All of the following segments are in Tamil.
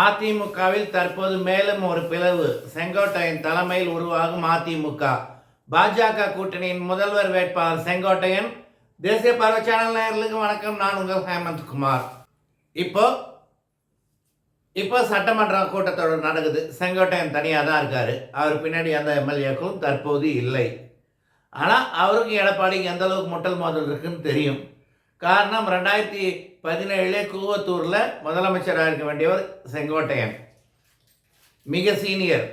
அதிமுகவில் தற்போது மேலும் ஒரு பிளவு. செங்கோட்டையன் தலைமையில் உருவாகும் அதிமுக. பாஜக கூட்டணியின் முதல்வர் வேட்பாளர் செங்கோட்டையன். தேசிய பருவ சேனல் நேர்களுக்கு வணக்கம். நான் உங்கள் ஹேமந்த் குமார். இப்போ இப்போ சட்டமன்ற கூட்டத்தொடர் நடக்குது. செங்கோட்டையன் தனியாக தான் இருக்கார். அவர் பின்னாடி எந்த எம்எல்ஏக்களும் தற்போது இல்லை. ஆனால் அவருக்கும் எடப்பாடிக்கு எந்த அளவுக்கு முட்டல் மோதல் இருக்குன்னு தெரியும். காரணம் ரெண்டாயிரத்தி பதினேழு கூவத்தூரில் முதலமைச்சராக இருக்க வேண்டியவர் செங்கோட்டையன். மிக சீனியர்.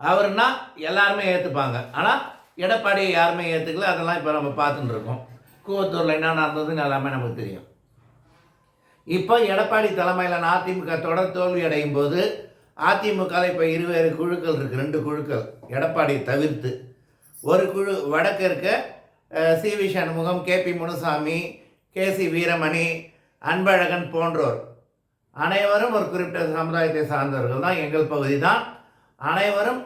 அவர்னா எல்லாருமே ஏற்றுப்பாங்க ஆனால் எடப்பாடியை யாருமே ஏற்றுக்கல அதெல்லாம் இப்போ நம்ம பார்த்துட்டு இருக்கோம் கூவத்தூரில் என்ன நடந்ததுன்னு எல்லாமே நமக்கு தெரியும். இப்போ எடப்பாடி தலைமையிலான அதிமுக தொடர் தோல்வி அடையும் போது அதிமுகவில் இப்போ இருவேறு குழுக்கள் இருக்குது ரெண்டு குழுக்கள். எடப்பாடியை தவிர்த்து. ஒரு குழு வடக்கு இருக்க C. V. Shanmugam K. P. Munusamy K. C. Veeramani Anbazhagan போன்றோர். அனைவரும் ஒரு குறிப்பிட்ட சமுதாயத்தை சார்ந்தவர்கள் தான். எங்கள் பகுதி தான் அனைவரும்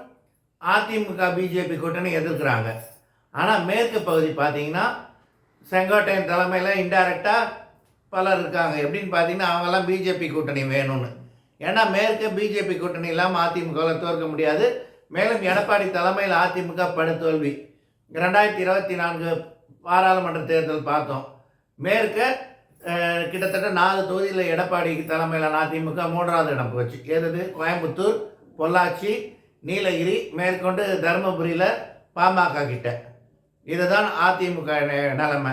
அதிமுக பிஜேபி கூட்டணி எதிர்க்கிறாங்க. ஆனால் மேற்கு பகுதி பார்த்தீங்கன்னா செங்கோட்டையன் தலைமையில் இன்டைரக்டாக பலர் இருக்காங்க. எப்படின்னு பார்த்தீங்கன்னா அவங்கெல்லாம் பிஜேபி கூட்டணி வேணும்னு. ஏன்னா மேற்கு பிஜேபி கூட்டணி இல்லாமல் அதிமுகவில் தோற்க முடியாது. மேலும் எடப்பாடி தலைமையில் அதிமுக படுதோல்வி. ரெண்டாயிரத்தி இருபத்தி நான்கு பாராளுமன்ற தேர்தல் பார்த்தோம். மேற்க கிட்டத்தட்ட நாலு தொகுதியில் எடப்பாடி தலைமையில் அதிமுக மூன்றாவது இடம் போச்சு. எது கோயம்புத்தூர் பொள்ளாச்சி நீலகிரி மேற்கொண்டு தருமபுரியில் பாமக கிட்ட. இதுதான் அதிமுக நிலமை நிலைமை.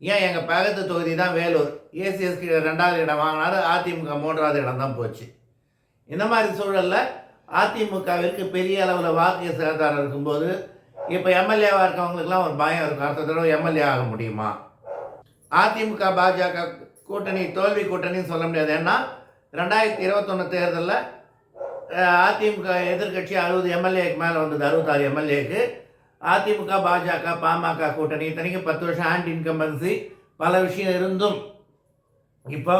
ஏன் எங்கள் பக்கத்து தொகுதி தான் வேலூர்? ஏசிஎஸ்கி ரெண்டாவது இடம் வாங்கினாரு அதிமுக மூன்றாவது இடம் தான் போச்சு. இந்த மாதிரி சூழலில் அதிமுகவிற்கு பெரிய அளவில் வாக்கு சேதாரம் இருக்கும்போது இப்போ எம்எல்ஏவாக இருக்கவங்களுக்குலாம் ஒரு பயம் இருக்கும். அடுத்த தடவை எம்எல்ஏ ஆக முடியுமா? அதிமுக பாஜக கூட்டணி தோல்வி கூட்டணின்னு சொல்ல முடியாது. ஏன்னா ரெண்டாயிரத்தி இருபத்தொன்று தேர்தலில் அதிமுக எதிர்கட்சி அறுபது எம்எல்ஏக்கு மேலே வந்தது அறுபத்தாறு எம்எல்ஏக்கு. அதிமுக பாஜக பாமக கூட்டணி இத்தனைக்கும் பத்து வருஷம் ஆண்ட் இன்கம்பன்சி பல விஷயம் இருந்தும். இப்போ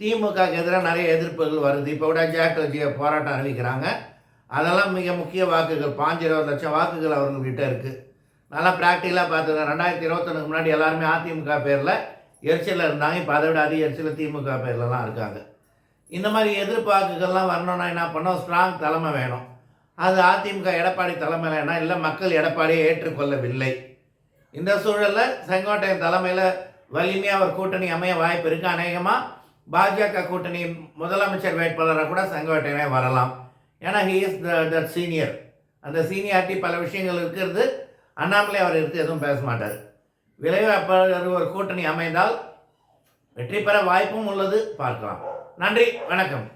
திமுகக்கு எதிராக நிறைய எதிர்ப்புகள் வருது. இப்போ கூட ஜாக்டோஜியை போராட்டம் அறிவிக்கிறாங்க அதெல்லாம் மிக முக்கிய வாக்குகள். பாஞ்சு இருபது லட்சம் வாக்குகள் அவங்கக்கிட்ட இருக்குது நல்லா ப்ராக்டிக்கலாக பார்த்துருக்கேன் ரெண்டாயிரத்தி இருபத்தொன்னுக்கு முன்னாடி எல்லாருமே அதிமுக பேரில் எரிச்சலில் இருந்தாங்க இப்போ அதை விட அதிக எரிச்சலில் திமுக பேர்லலாம் இருக்காங்க. இந்த மாதிரி எதிர்பார்க்குகள்லாம் வரணும்னா என்ன பண்ணோம் ஸ்ட்ராங் தலைமை வேணும். அது அதிமுக எடப்பாடி தலைமையில் என்ன இல்லை மக்கள் எடப்பாடியை ஏற்றுக்கொள்ளவில்லை. இந்த சூழலில் செங்கோட்டையன் தலைமையில் வலிமையாக ஒரு கூட்டணி அமைய வாய்ப்பு இருக்குது அநேகமாக பாஜக கூட்டணி முதலமைச்சர் வேட்பாளராக கூட செங்கோட்டையனே வரலாம். ஏன்னா he is the that senior அந்த சீனியாரிட்டி பல விஷயங்கள் இருக்கிறது. அண்ணாமலை அவர் எடுத்து எதுவும் பேச மாட்டார். விளைவாக ஒரு கூட்டணி அமைந்தால் வெற்றி பெற வாய்ப்பும் உள்ளது. பார்க்கலாம். நன்றி. வணக்கம்.